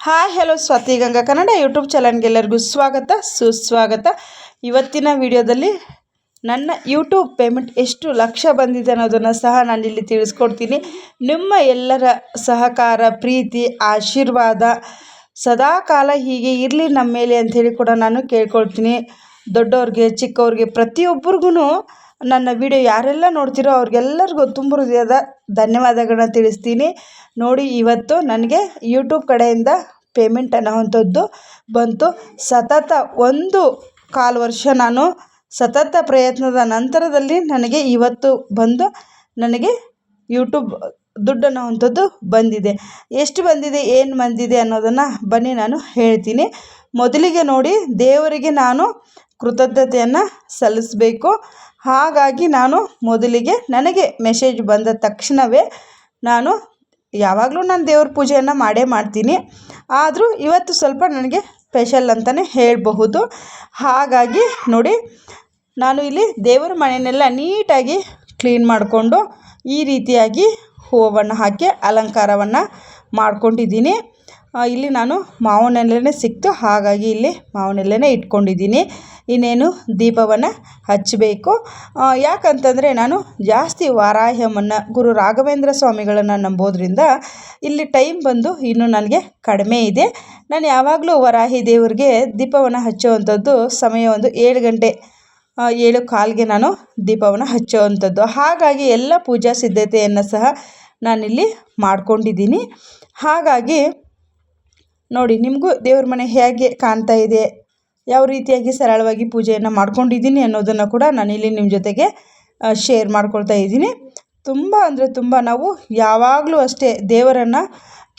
Hi, hello Swathi Ganga Kannada YouTube ಚಾನಲ್ಗೆಲ್ಲರಿಗೂ ಸ್ವಾಗತ, ಸುಸ್ವಾಗತ. ಇವತ್ತಿನ ವಿಡಿಯೋದಲ್ಲಿ ನನ್ನ ಯೂಟ್ಯೂಬ್ ಪೇಮೆಂಟ್ ಎಷ್ಟು ಲಕ್ಷ ಬಂದಿದೆ ಅನ್ನೋದನ್ನು ಸಹ ನಾನು ಇಲ್ಲಿ ತಿಳಿಸ್ಕೊಡ್ತೀನಿ. ನಿಮ್ಮ ಎಲ್ಲರ ಸಹಕಾರ, ಪ್ರೀತಿ, ಆಶೀರ್ವಾದ ಸದಾ ಕಾಲ ಹೀಗೆ ಇರಲಿ ನಮ್ಮ ಮೇಲೆ ಅಂಥೇಳಿ ಕೂಡ ನಾನು ಕೇಳ್ಕೊಳ್ತೀನಿ. ದೊಡ್ಡವ್ರಿಗೆ, ಚಿಕ್ಕವ್ರಿಗೆ ಪ್ರತಿಯೊಬ್ಬರಿಗೂ ನನ್ನ ವಿಡಿಯೋ ಯಾರೆಲ್ಲ ನೋಡ್ತೀರೋ ಅವ್ರಿಗೆಲ್ಲರಿಗೂ ತುಂಬ ಹೃದಯದ ಧನ್ಯವಾದಗಳನ್ನ ತಿಳಿಸ್ತೀನಿ. ನೋಡಿ, ಇವತ್ತು ನನಗೆ ಯೂಟ್ಯೂಬ್ ಕಡೆಯಿಂದ ಪೇಮೆಂಟ್ ಅನ್ನೋವಂಥದ್ದು ಬಂತು. ಸತತ ಒಂದು ಕಾಲು ವರ್ಷ ನಾನು ಸತತ ಪ್ರಯತ್ನದ ನಂತರದಲ್ಲಿ ನನಗೆ ಇವತ್ತು ಬಂದು ನನಗೆ ಯೂಟ್ಯೂಬ್ ದುಡ್ಡು ಅನ್ನೋವಂಥದ್ದು ಬಂದಿದೆ. ಎಷ್ಟು ಬಂದಿದೆ, ಏನು ಬಂದಿದೆ ಅನ್ನೋದನ್ನು ಬನ್ನಿ ನಾನು ಹೇಳ್ತೀನಿ. ಮೊದಲಿಗೆ ನೋಡಿ, ದೇವರಿಗೆ ನಾನು ಕೃತಜ್ಞತೆಯನ್ನು ಸಲ್ಲಿಸಬೇಕು. ಹಾಗಾಗಿ ನಾನು ಮೊದಲಿಗೆ ನನಗೆ ಮೆಸೇಜ್ ಬಂದ ತಕ್ಷಣವೇ ನಾನು ಯಾವಾಗಲೂ ನಾನು ದೇವ್ರ ಪೂಜೆಯನ್ನು ಮಾಡೇ ಮಾಡ್ತೀನಿ. ಆದರೂ ಇವತ್ತು ಸ್ವಲ್ಪ ನನಗೆ ಸ್ಪೆಷಲ್ ಅಂತಲೇ ಹೇಳಬಹುದು. ಹಾಗಾಗಿ ನೋಡಿ, ನಾನು ಇಲ್ಲಿ ದೇವರ ಮನೆಯನ್ನೆಲ್ಲ ನೀಟಾಗಿ ಕ್ಲೀನ್ ಮಾಡಿಕೊಂಡು ಈ ರೀತಿಯಾಗಿ ಹೂವನ್ನು ಹಾಕಿ ಅಲಂಕಾರವನ್ನು ಮಾಡ್ಕೊಂಡಿದ್ದೀನಿ. ಇಲ್ಲಿ ನಾನು ಮಾವಿನೆಲೆನೇ ಸಿಕ್ತು. ಹಾಗಾಗಿ ಇಲ್ಲಿ ಮಾವಿನೆಲೆನೇ ಇಟ್ಕೊಂಡಿದ್ದೀನಿ. ಇನ್ನೇನು ದೀಪವನ್ನು ಹಚ್ಚಬೇಕು ಯಾಕಂತಂದರೆ ನಾನು ಜಾಸ್ತಿ ವಾರಾಹ್ಯಮನ್ನು, ಗುರು ರಾಘವೇಂದ್ರ ಸ್ವಾಮಿಗಳನ್ನು ನಂಬೋದ್ರಿಂದ ಇಲ್ಲಿ ಟೈಮ್ ಬಂದು ಇನ್ನು ನನಗೆ ಕಡಿಮೆ ಇದೆ. ನಾನು ಯಾವಾಗಲೂ ವರಾಹಿ ದೇವರಿಗೆ ದೀಪವನ್ನು ಹಚ್ಚುವಂಥದ್ದು ಸಮಯ ಒಂದು ಏಳು ಗಂಟೆ ಏಳು ಕಾಲಿಗೆ ನಾನು ದೀಪವನ್ನು ಹಚ್ಚುವಂಥದ್ದು. ಹಾಗಾಗಿ ಎಲ್ಲ ಪೂಜಾ ಸಿದ್ಧತೆಯನ್ನು ಸಹ ನಾನಿಲ್ಲಿ ಮಾಡ್ಕೊಂಡಿದ್ದೀನಿ. ಹಾಗಾಗಿ ನೋಡಿ, ನಿಮಗೂ ದೇವ್ರ ಮನೆ ಹೇಗೆ ಕಾಣ್ತಾ ಇದೆ? ಯಾವ ರೀತಿಯಾಗಿ ಸರಳವಾಗಿ ಪೂಜೆಯನ್ನು ಮಾಡ್ಕೊಂಡಿದ್ದೀನಿ ಅನ್ನೋದನ್ನು ಕೂಡ ನಾನಿಲ್ಲಿ ನಿಮ್ಮ ಜೊತೆಗೆ ಶೇರ್ ಮಾಡ್ಕೊಳ್ತಾ ಇದ್ದೀನಿ. ತುಂಬ ಅಂದರೆ ತುಂಬ ನಾವು ಯಾವಾಗಲೂ ಅಷ್ಟೇ ದೇವರನ್ನು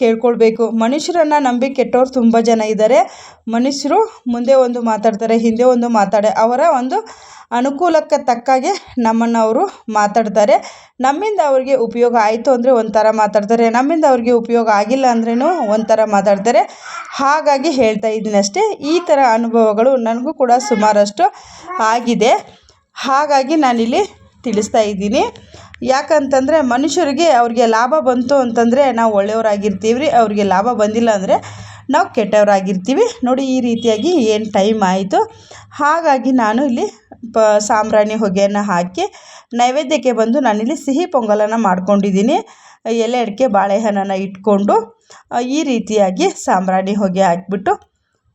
ಕೇಳ್ಕೊಳ್ಬೇಕು. ಮನುಷ್ಯರನ್ನು ನಂಬಿ ಕೆಟ್ಟವ್ರು ತುಂಬ ಜನ ಇದ್ದಾರೆ ಮನುಷ್ಯರು ಮುಂದೆ ಒಂದು ಮಾತಾಡ್ತಾರೆ, ಹಿಂದೆ ಒಂದು ಮಾತಾಡೆ, ಅವರ ಒಂದು ಅನುಕೂಲಕ್ಕೆ ತಕ್ಕಾಗೆ ನಮ್ಮನ್ನು ಅವರು ಮಾತಾಡ್ತಾರೆ. ನಮ್ಮಿಂದ ಅವ್ರಿಗೆ ಉಪಯೋಗ ಆಯಿತು ಅಂದರೆ ಒಂಥರ ಮಾತಾಡ್ತಾರೆ. ನಮ್ಮಿಂದ ಅವ್ರಿಗೆ ಉಪಯೋಗ ಆಗಿಲ್ಲ ಅಂದ್ರೂ ಒಂಥರ ಮಾತಾಡ್ತಾರೆ. ಹಾಗಾಗಿ ಹೇಳ್ತಾ ಇದ್ದೀನಿ ಅಷ್ಟೇ, ಈ ಥರ ಅನುಭವಗಳು ನನಗೂ ಕೂಡ ಸುಮಾರಷ್ಟು ಆಗಿದೆ. ಹಾಗಾಗಿ ನಾನಿಲ್ಲಿ ತಿಳಿಸ್ತಾ ಇದ್ದೀನಿ. ಯಾಕಂತಂದರೆ ಮನುಷ್ಯರಿಗೆ ಅವ್ರಿಗೆ ಲಾಭ ಬಂತು ಅಂತಂದರೆ ನಾವು ಒಳ್ಳೆಯವರಾಗಿರ್ತೀವಿ ರೀ ಅವ್ರಿಗೆ ಲಾಭ ಬಂದಿಲ್ಲ ಅಂದರೆ ನಾವು ಕೆಟ್ಟವರಾಗಿರ್ತೀವಿ. ನೋಡಿ, ಈ ರೀತಿಯಾಗಿ ಏನು ಟೈಮ್ ಆಯಿತು. ಹಾಗಾಗಿ ನಾನು ಇಲ್ಲಿ ಪ, ಸಾಂಬ್ರಾಣಿ ಹೊಗೆಯನ್ನು ಹಾಕಿ ನೈವೇದ್ಯಕ್ಕೆ ಬಂದು ನಾನಿಲ್ಲಿ ಸಿಹಿ ಪೊಂಗಲನ್ನು ಮಾಡ್ಕೊಂಡಿದ್ದೀನಿ. ಎಲೆ, ಅಡಿಕೆ, ಬಾಳೆಹಣ್ಣನ್ನು ಇಟ್ಕೊಂಡು ಈ ರೀತಿಯಾಗಿ ಸಾಂಬ್ರಾಣಿ ಹೊಗೆ ಹಾಕಿಬಿಟ್ಟು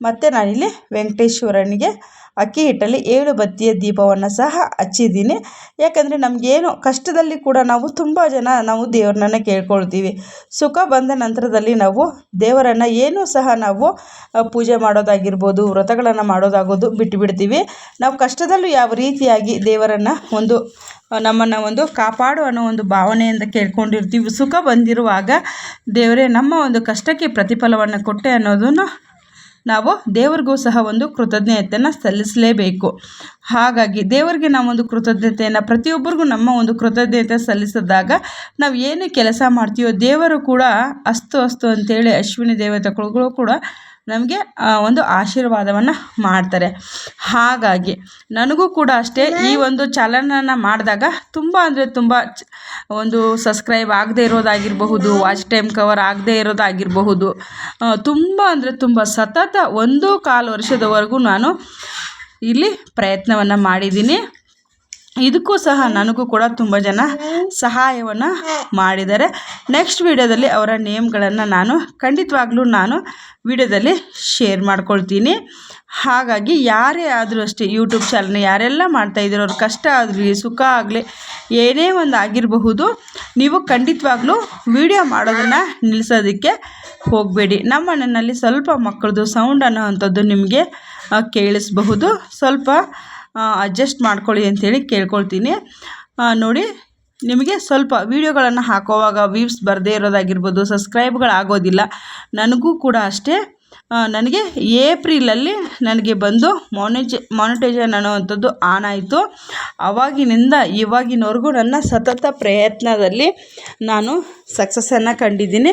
ಮತ್ತು ನಾನಿಲ್ಲಿ ವೆಂಕಟೇಶ್ವರನಿಗೆ ಅಕ್ಕಿ ಹಿಟ್ಟಲ್ಲಿ ಏಳು ಬತ್ತಿಯ ದೀಪವನ್ನು ಸಹ ಹಚ್ಚಿದ್ದೀನಿ. ಯಾಕಂದರೆ ನಮಗೇನು ಕಷ್ಟದಲ್ಲಿ ಕೂಡ ನಾವು ತುಂಬ ಜನ ನಾವು ದೇವ್ರನ್ನ ಕೇಳ್ಕೊಳ್ತೀವಿ. ಸುಖ ಬಂದ ನಂತರದಲ್ಲಿ ನಾವು ದೇವರನ್ನು ಏನೂ ಸಹ ನಾವು ಪೂಜೆ ಮಾಡೋದಾಗಿರ್ಬೋದು, ವ್ರತಗಳನ್ನು ಮಾಡೋದಾಗೋದು ಬಿಟ್ಟುಬಿಡ್ತೀವಿ ನಾವು ಕಷ್ಟದಲ್ಲೂ ಯಾವ ರೀತಿಯಾಗಿ ದೇವರನ್ನು ಒಂದು ನಮ್ಮನ್ನು ಒಂದು ಕಾಪಾಡು ಅನ್ನೋ ಒಂದು ಭಾವನೆಯಿಂದ ಕೇಳ್ಕೊಂಡಿರ್ತೀವಿ. ಸುಖ ಬಂದಿರುವಾಗ ದೇವರೇ ನಮ್ಮ ಒಂದು ಕಷ್ಟಕ್ಕೆ ಪ್ರತಿಫಲವನ್ನು ಕೊಟ್ಟೆ ಅನ್ನೋದನ್ನು ನಾವು ದೇವರಿಗೂ ಸಹ ಒಂದು ಕೃತಜ್ಞತೆಯನ್ನು ಸಲ್ಲಿಸಲೇಬೇಕು. ಹಾಗಾಗಿ ದೇವರಿಗೆ ನಾವೊಂದು ಕೃತಜ್ಞತೆಯನ್ನು, ಪ್ರತಿಯೊಬ್ಬರಿಗೂ ನಮ್ಮ ಒಂದು ಕೃತಜ್ಞತೆ ಸಲ್ಲಿಸಿದಾಗ ನಾವು ಏನು ಕೆಲಸ ಮಾಡ್ತೀವೋ ದೇವರು ಕೂಡ ಅಸ್ತು ಅಸ್ತು ಅಂತೇಳಿ ಅಶ್ವಿನಿ ದೇವತೆಗಳು ಕೂಡ ನಮಗೆ ಒಂದು ಆಶೀರ್ವಾದವನ್ನು ಮಾಡ್ತಾರೆ. ಹಾಗಾಗಿ ನನಗೂ ಕೂಡ ಅಷ್ಟೇ ಈ ಒಂದು ಚಾಲನನ್ನು ಮಾಡಿದಾಗ ತುಂಬ ಅಂದರೆ ತುಂಬ ಒಂದು ಸಬ್ಸ್ಕ್ರೈಬ್ ಆಗದೆ ಇರೋದಾಗಿರಬಹುದು ವಾಚ್ ಟೈಮ್ ಕವರ್ ಆಗದೆ ಇರೋದಾಗಿರಬಹುದು ತುಂಬ ಅಂದರೆ ತುಂಬ ಸತತ ಒಂದು ಕಾಲು ವರ್ಷದವರೆಗೂ ನಾನು ಇಲ್ಲಿ ಪ್ರಯತ್ನವನ್ನು ಮಾಡಿದ್ದೀನಿ. ಇದಕ್ಕೂ ಸಹ ನನಗೂ ಕೂಡ ತುಂಬ ಜನ ಸಹಾಯವನ್ನು ಮಾಡಿದ್ದಾರೆ. ನೆಕ್ಸ್ಟ್ ವೀಡಿಯೋದಲ್ಲಿ ಅವರ ನೇಮ್ಗಳನ್ನು ನಾನು ಖಂಡಿತವಾಗ್ಲೂ ನಾನು ವಿಡಿಯೋದಲ್ಲಿ ಶೇರ್ ಮಾಡ್ಕೊಳ್ತೀನಿ. ಹಾಗಾಗಿ ಯಾರೇ ಆದರೂ ಅಷ್ಟೇ ಯೂಟ್ಯೂಬ್ ಚಾನಲ್ನ ಯಾರೆಲ್ಲ ಮಾಡ್ತಾಯಿದ್ದೀರೋ ಅವ್ರ ಕಷ್ಟ ಆಗಲಿ ಸುಖ ಆಗಲಿ ಏನೇ ಒಂದು ಆಗಿರಬಹುದು ನೀವು ಖಂಡಿತವಾಗ್ಲೂ ವಿಡಿಯೋ ಮಾಡೋದನ್ನು ನಿಲ್ಲಿಸೋದಕ್ಕೆ ಹೋಗಬೇಡಿ. ನಮ್ಮ ಮನೆಯಲ್ಲಿ ಸ್ವಲ್ಪ ಮಕ್ಕಳದು ಸೌಂಡ್ ಅನ್ನೋ ಅಂಥದ್ದು ನಿಮಗೆ ಕೇಳಿಸಬಹುದು. ಸ್ವಲ್ಪ ಅಡ್ಜಸ್ಟ್ ಮಾಡ್ಕೊಳ್ಳಿ ಅಂಥೇಳಿ ಕೇಳ್ಕೊಳ್ತೀನಿ. ನೋಡಿ, ನಿಮಗೆ ಸ್ವಲ್ಪ ವೀಡಿಯೋಗಳನ್ನು ಹಾಕೋವಾಗ ವ್ಯೂವ್ಸ್ ಬರದೇ ಇರೋದಾಗಿರ್ಬೋದು ಸಬ್ಸ್ಕ್ರೈಬ್ಗಳಾಗೋದಿಲ್ಲ ನನಗೂ ಕೂಡ ಅಷ್ಟೇ. ನನಗೆ ಏಪ್ರಿಲಲ್ಲಿ ನನಗೆ ಬಂದು ಮಾನಿಜ್ ಮಾನಿಟೈಜನ್ ಅನ್ನುವಂಥದ್ದು ಆನ್ ಆಯಿತು. ಆವಾಗಿನಿಂದ ಇವಾಗಿನವರೆಗೂ ನನ್ನ ಸತತ ಪ್ರಯತ್ನದಲ್ಲಿ ನಾನು ಸಕ್ಸಸ್ಸನ್ನು ಕಂಡಿದ್ದೀನಿ.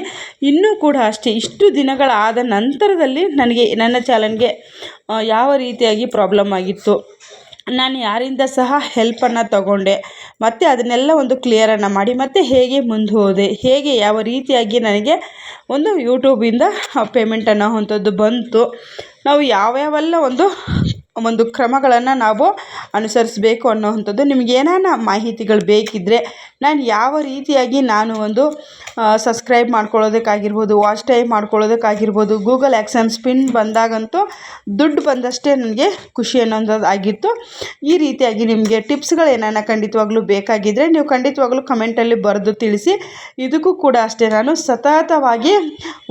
ಇನ್ನೂ ಕೂಡ ಅಷ್ಟೇ, ಇಷ್ಟು ದಿನಗಳಾದ ನಂತರದಲ್ಲಿ ನನಗೆ, ನನ್ನ ಚಾಲನ್ಗೆ ಯಾವ ರೀತಿಯಾಗಿ ಪ್ರಾಬ್ಲಮ್ ಆಗಿತ್ತು? ನಾನು ಯಾರಿಂದ ಸಹ ಹೆಲ್ಪನ್ನು ತಗೊಂಡೆ. ಮತ್ತು ಅದನ್ನೆಲ್ಲ ಒಂದು ಕ್ಲಿಯರನ್ನು ಮಾಡಿ, ಮತ್ತು ಹೇಗೆ ಮುಂದೆ ಹೋದೆ, ಹೇಗೆ ಯಾವ ರೀತಿಯಾಗಿ ನನಗೆ ಒಂದು ಯೂಟ್ಯೂಬಿಂದ ಪೇಮೆಂಟನ್ನು ಅಂಥದ್ದು ಬಂತು. ನಾವು ಯಾವ್ಯಾವೆಲ್ಲ ಒಂದು ಒಂದು ಕ್ರಮಗಳನ್ನು ನಾವು ಅನುಸರಿಸಬೇಕು ಅನ್ನೋವಂಥದ್ದು ನಿಮ್ಗೆ ಏನಾನ ಮಾಹಿತಿಗಳು ಬೇಕಿದ್ದರೆ ನಾನು ಯಾವ ರೀತಿಯಾಗಿ ನಾನು ಒಂದು ಸಬ್ಸ್ಕ್ರೈಬ್ ಮಾಡ್ಕೊಳ್ಳೋದಕ್ಕಾಗಿರ್ಬೋದು ವಾಚ್ ಟೈಮ್ ಮಾಡ್ಕೊಳ್ಳೋದಕ್ಕಾಗಿರ್ಬೋದು ಗೂಗಲ್ ಆ್ಯಕ್ಸೆನ್ಸ್ ಪಿನ್ ಬಂದಾಗಂತೂ ದುಡ್ಡು ಬಂದಷ್ಟೇ ನನಗೆ ಖುಷಿ ಅನ್ನೋಂಥದ್ದು ಆಗಿತ್ತು. ಈ ರೀತಿಯಾಗಿ ನಿಮಗೆ ಟಿಪ್ಸ್ಗಳು ಏನಾನ ಖಂಡಿತವಾಗ್ಲೂ ಬೇಕಾಗಿದ್ದರೆ ನೀವು ಖಂಡಿತವಾಗ್ಲೂ ಕಮೆಂಟಲ್ಲಿ ಬರೆದು ತಿಳಿಸಿ. ಇದಕ್ಕೂ ಕೂಡ ಅಷ್ಟೇ ನಾನು ಸತತವಾಗಿ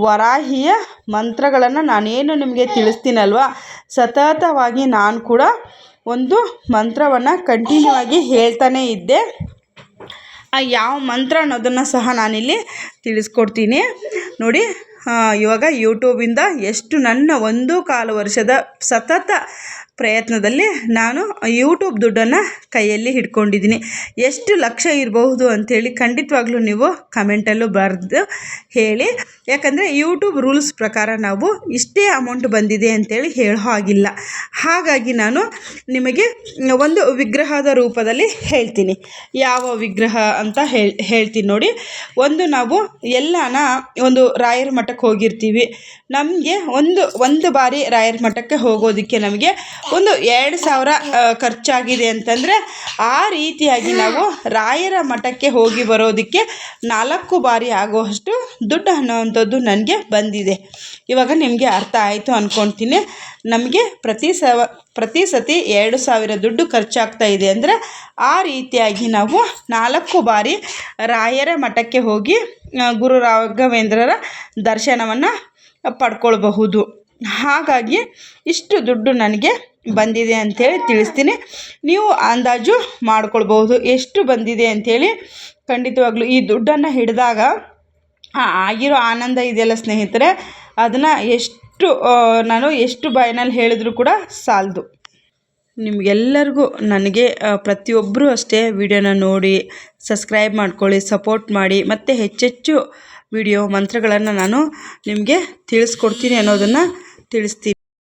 ವರಾಹಿಯ ಮಂತ್ರಗಳನ್ನು ನಾನೇನು ನಿಮಗೆ ತಿಳಿಸ್ತೀನಲ್ವ? ಸತತವಾಗಿ ನಾನು ಕೂಡ ಒಂದು ಮಂತ್ರವನ್ನು ಕಂಟಿನ್ಯೂ ಆಗಿ ಹೇಳ್ತಾನೇ ಇದ್ದೆ. ಆ ಯಾವ ಮಂತ್ರ ಅನ್ನೋದನ್ನು ಸಹ ನಾನಿಲ್ಲಿ ತಿಳಿಸ್ಕೊಡ್ತೀನಿ. ನೋಡಿ ಇವಾಗ ಯೂಟ್ಯೂಬಿಂದ ಎಷ್ಟು ನನ್ನ ಒಂದು ಕಾಲು ವರ್ಷದ ಸತತ ಪ್ರಯತ್ನದಲ್ಲಿ ನಾನು ಯೂಟ್ಯೂಬ್ ದುಡ್ಡನ್ನು ಕೈಯಲ್ಲಿ ಹಿಡ್ಕೊಂಡಿದ್ದೀನಿ. ಎಷ್ಟು ಲಕ್ಷ ಇರಬಹುದು ಅಂಥೇಳಿ ಖಂಡಿತವಾಗ್ಲೂ ನೀವು ಕಮೆಂಟಲ್ಲೂ ಬರೆದು ಹೇಳಿ. ಯಾಕಂದರೆ ಯೂಟ್ಯೂಬ್ ರೂಲ್ಸ್ ಪ್ರಕಾರ ನಾವು ಇಷ್ಟೇ ಅಮೌಂಟ್ ಬಂದಿದೆ ಅಂತೇಳಿ ಹೇಳೋ ಹಾಗಿಲ್ಲ. ಹಾಗಾಗಿ ನಾನು ನಿಮಗೆ ಒಂದು ವಿಗ್ರಹದ ರೂಪದಲ್ಲಿ ಹೇಳ್ತೀನಿ. ಯಾವ ವಿಗ್ರಹ ಅಂತ ಹೇಳಿ ಹೇಳ್ತೀನಿ ನೋಡಿ. ಒಂದು ನಾವು ಎಲ್ಲಾನ ಒಂದು ರಾಯರ ಮಠಕ್ಕೆ ಹೋಗಿರ್ತೀವಿ. ನಮಗೆ ಒಂದು ಒಂದು ಬಾರಿ ರಾಯರ ಮಠಕ್ಕೆ ಹೋಗೋದಕ್ಕೆ ನಮಗೆ ಒಂದು ಎರಡು ಸಾವಿರ ಖರ್ಚಾಗಿದೆ ಅಂತಂದರೆ ಆ ರೀತಿಯಾಗಿ ನಾವು ರಾಯರ ಮಠಕ್ಕೆ ಹೋಗಿ ಬರೋದಕ್ಕೆ ನಾಲ್ಕು ಬಾರಿ ಆಗುವಷ್ಟು ದುಡ್ಡು ಅನ್ನೋವಂಥದ್ದು ನನಗೆ ಬಂದಿದೆ. ಇವಾಗ ನಿಮಗೆ ಅರ್ಥ ಆಯಿತು ಅಂದ್ಕೊಳ್ತೀನಿ ನಮಗೆ ಪ್ರತಿ ಸವ, ಪ್ರತಿ ಸತಿ ಎರಡು ಸಾವಿರ ದುಡ್ಡು ಖರ್ಚಾಗ್ತಾ ಇದೆ ಅಂದರೆ ಆ ರೀತಿಯಾಗಿ ನಾವು ನಾಲ್ಕು ಬಾರಿ ರಾಯರ ಮಠಕ್ಕೆ ಹೋಗಿ ಗುರು ರಾಘವೇಂದ್ರರ ದರ್ಶನವನ್ನು ಪಡ್ಕೊಳ್ಬಹುದು. ಹಾಗಾಗಿ ಇಷ್ಟು ದುಡ್ಡು ನನಗೆ ಬಂದಿದೆ ಅಂಥೇಳಿ ತಿಳಿಸ್ತೀನಿ. ನೀವು ಅಂದಾಜು ಮಾಡ್ಕೊಳ್ಬಹುದು. ಎಷ್ಟು ಬಂದಿದೆ ಅಂಥೇಳಿ ಖಂಡಿತವಾಗ್ಲೂ ಈ ದುಡ್ಡನ್ನು ಹಿಡಿದಾಗ ಆಗಿರೋ ಆನಂದ ಇದೆಯಲ್ಲ ಸ್ನೇಹಿತರೆ? ಅದನ್ನು ಎಷ್ಟು ನಾನು ಎಷ್ಟು ಬಾಯಿನಲ್ಲಿ ಹೇಳಿದ್ರು ಕೂಡ ಸಾಲದು. ನಿಮಗೆಲ್ಲರಿಗೂ ನನಗೆ ಪ್ರತಿಯೊಬ್ಬರೂ ಅಷ್ಟೇ ವಿಡಿಯೋನ ನೋಡಿ, ಸಬ್ಸ್ಕ್ರೈಬ್ ಮಾಡ್ಕೊಳ್ಳಿ, ಸಪೋರ್ಟ್ ಮಾಡಿ, ಮತ್ತು ಹೆಚ್ಚೆಚ್ಚು ವಿಡಿಯೋ ಮಂತ್ರಗಳನ್ನು ನಾನು ನಿಮಗೆ ತಿಳಿಸ್ಕೊಡ್ತೀನಿ ಅನ್ನೋದನ್ನು ತಿಳಿಸ್ತೀನಿ